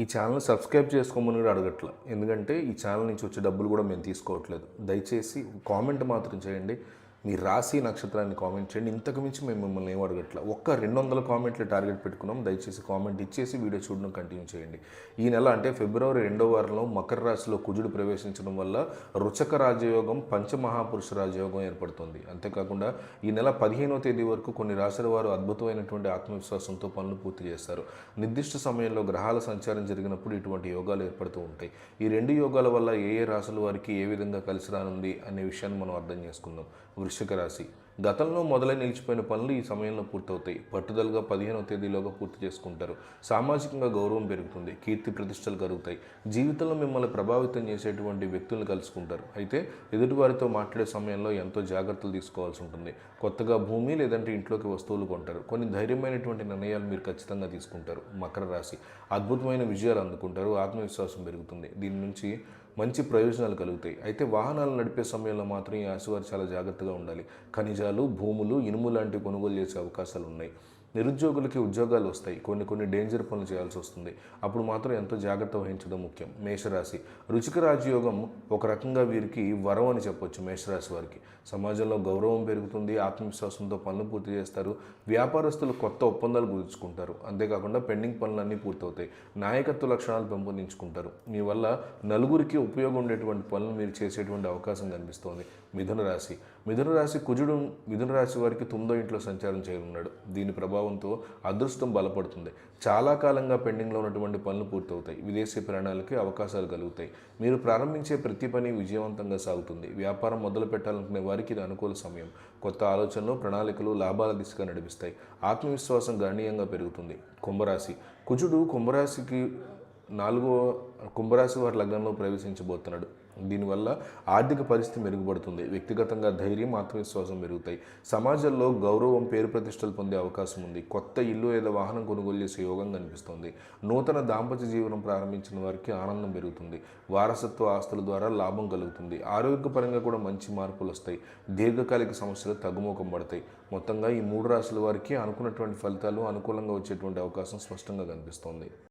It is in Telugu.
ఈ ఛానల్ సబ్స్క్రైబ్ చేసుకోమని కూడా అడగట్ల. ఎందుకంటే ఈ ఛానల్ నుంచి వచ్చే డబ్బులు కూడా మేము తీసుకోవట్లేదు. దయచేసి కామెంట్ మాత్రం చేయండి. మీ రాశి నక్షత్రాన్ని కామెంట్ చేయండి. ఇంతకు మించి మేము మిమ్మల్ని ఏం అడగట్ల. ఒక్క రెండు వందల కామెంట్లు టార్గెట్ పెట్టుకున్నాం. దయచేసి కామెంట్ ఇచ్చేసి వీడియో చూడడం కంటిన్యూ చేయండి. ఈ నెల అంటే ఫిబ్రవరి రెండో వారంలో మకర రాశిలో కుజుడు ప్రవేశించడం వల్ల రుచక రాజయోగం పంచమహాపురుష రాజయోగం ఏర్పడుతుంది. అంతేకాకుండా ఈ నెల పదిహేనో తేదీ వరకు కొన్ని రాశుల వారు అద్భుతమైనటువంటి ఆత్మవిశ్వాసంతో పనులు పూర్తి చేస్తారు. నిర్దిష్ట సమయంలో గ్రహాల సంచారం జరిగినప్పుడు ఇటువంటి యోగాలు ఏర్పడుతూ ఉంటాయి. ఈ రెండు యోగాల వల్ల ఏ ఏ రాశుల వారికి ఏ విధంగా కలిసి రానుంది అనే విషయాన్ని మనం అర్థం చేసుకుందాం. వృశ్చిక రాశి. గతంలో మొదలై నిలిచిపోయిన పనులు ఈ సమయంలో పూర్తవుతాయి. పట్టుదలగా పదిహేనవ తేదీలోగా పూర్తి చేసుకుంటారు. సామాజికంగా గౌరవం పెరుగుతుంది. కీర్తి ప్రతిష్టలు కలుగుతాయి. జీవితంలో మిమ్మల్ని ప్రభావితం చేసేటువంటి వ్యక్తులను కలుసుకుంటారు. అయితే ఎదుటివారితో మాట్లాడే సమయంలో ఎంతో జాగ్రత్తలు తీసుకోవాల్సి ఉంటుంది. కొత్తగా భూమి లేదంటే ఇంట్లోకి వస్తువులు కొంటారు. కొన్ని ధైర్యమైనటువంటి నిర్ణయాలు మీరు ఖచ్చితంగా తీసుకుంటారు. మకర రాశి. అద్భుతమైన విజయాలు అందుకుంటారు. ఆత్మవిశ్వాసం పెరుగుతుంది. దీని నుంచి మంచి ప్రయోజనాలు కలుగుతాయి. అయితే వాహనాలు నడిపే సమయంలో మాత్రం ఈ రాశివారు చాలా జాగ్రత్తగా ఉండాలి. ఖనిజాలు భూములు ఇనుము లాంటివి కొనుగోలు చేసే అవకాశాలు ఉన్నాయి. నిరుద్యోగులకి ఉద్యోగాలు వస్తాయి. కొన్ని కొన్ని డేంజర్ పనులు చేయాల్సి వస్తుంది. అప్పుడు మాత్రం ఎంతో జాగ్రత్త వహించడం ముఖ్యం. మేషరాశి. రుచిక రాజయోగం ఒక రకంగా వీరికి వరం అని చెప్పొచ్చు మేషరాశి వారికి. సమాజంలో గౌరవం పెరుగుతుంది ఆత్మవిశ్వాసంతో పనులు పూర్తి చేస్తారు వ్యాపారస్తులు కొత్త ఒప్పందాలు కుదుర్చుకుంటారు అంతేకాకుండా పెండింగ్ పనులన్నీ పూర్తవుతాయి. నాయకత్వ లక్షణాలు పెంపొందించుకుంటారు. మీ వల్ల నలుగురికి ఉపయోగం ఉండేటువంటి పనులు మీరు చేసేటువంటి అవకాశం కనిపిస్తోంది. మిథున రాశి. మిథున రాశి కుజుడు మిథున రాశి వారికి తొమ్మిదో ఇంట్లో సంచారం చేయనున్నాడు. దీని ప్రభావంతో అదృష్టం బలపడుతుంది. చాలా కాలంగా పెండింగ్లో ఉన్నటువంటి పనులు పూర్తవుతాయి. విదేశీ ప్రయాణాలకి అవకాశాలు కలుగుతాయి. మీరు ప్రారంభించే ప్రతి పని విజయవంతంగా సాగుతుంది. వ్యాపారం మొదలు పెట్టాలనుకునే వారికి ఇది అనుకూల సమయం. కొత్త ఆలోచనలు ప్రణాళికలు లాభాల దిశగా నడిపిస్తాయి. ఆత్మవిశ్వాసం గణనీయంగా పెరుగుతుంది. కుంభరాశి. కుజుడు కుంభరాశికి నాలుగో కుంభరాశి వారి లగ్నంలో ప్రవేశించబోతున్నాడు. దీనివల్ల ఆర్థిక పరిస్థితి మెరుగుపడుతుంది. వ్యక్తిగతంగా ధైర్యం ఆత్మవిశ్వాసం పెరుగుతాయి. సమాజంలో గౌరవం పేరు ప్రతిష్టలు పొందే అవకాశం ఉంది. కొత్త ఇల్లు లేదా వాహనం కొనుగోలు చేసే యోగం కనిపిస్తుంది. నూతన దాంపత్య జీవనం ప్రారంభించిన వారికి ఆనందం పెరుగుతుంది. వారసత్వ ఆస్తుల ద్వారా లాభం కలుగుతుంది. ఆరోగ్యపరంగా కూడా మంచి మార్పులు వస్తాయి. దీర్ఘకాలిక సమస్యలు తగ్గుముఖం పడతాయి. మొత్తంగా ఈ మూడు రాశుల వారికి అనుకున్నటువంటి ఫలితాలు అనుకూలంగా వచ్చేటువంటి అవకాశం స్పష్టంగా కనిపిస్తోంది.